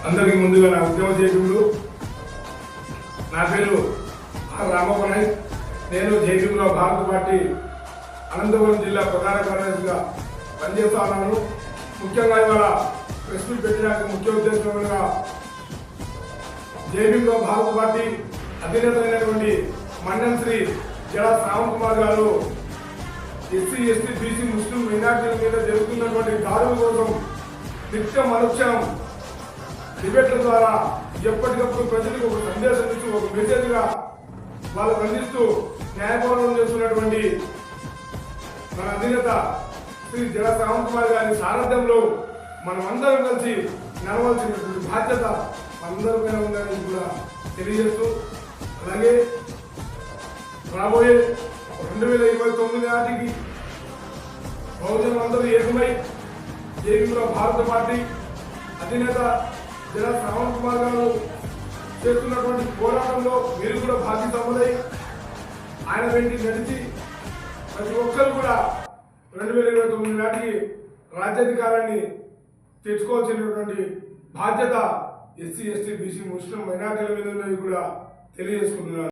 అందరికీ ముందుగా నా ఉద్యమ జైకులు నా పేరు ఆర్ రామప్ప నేను జైకుల్లో భారత పార్టీ అనంతపురం జిల్లా ప్రధాన కార్యదర్శిగా పనిచేస్తా ఉన్నాను ముఖ్యంగా ఇవాళ ప్రెస్ మీట్ పెట్టడానికి ముఖ్య ఉద్దేశంగా జేబీలో భారత పార్టీ అధినేత అయినటువంటి మండలం శ్రీ జడా శ్రావణ్ కుమార్ గారు ఎస్సీ ఎస్టీ బీసీ ముస్లిం మైనార్టీల మీద జరుగుతున్నటువంటి దాడుల కోసం నిత్యం అనుక్షణం డిబేట్ల ద్వారా ఎప్పటికప్పుడు ప్రజలకు ఒక సందేశం ఇస్తూ ఒక మెసేజ్గా వాళ్ళకు అందిస్తూ న్యాయపోరాటం చేస్తున్నటువంటి మన అధినేత శ్రీ జడ శ్రావణ్ కుమార్ గారి సారథ్యంలో మనం అందరం కలిసి నడవలసినటువంటి బాధ్యత మనందరి పైన ఉందని కూడా తెలియజేస్తూ అలాగే రాబోయే రెండు వేల ఇరవై తొమ్మిది నాటికి బహుజనులందరూ ఏకమై ఏకీలో భారత పార్టీ అధినేత జనరల్ శ్రావణ్ కుమార్ గారు చేస్తున్నటువంటి పోరాటంలో మీరు కూడా భాగ్యతములై ఆయన వెంటి నడిచి ప్రతి ఒక్కరు కూడా రెండు వేల ఇరవై తొమ్మిది నాటికి రాజ్యాధికారాన్ని తెచ్చుకోవాల్సినటువంటి బాధ్యత ఎస్సీ ఎస్టీ బీసీ ముస్లిం మైనార్టీల మీద కూడా తెలియజేసుకుంటున్నారు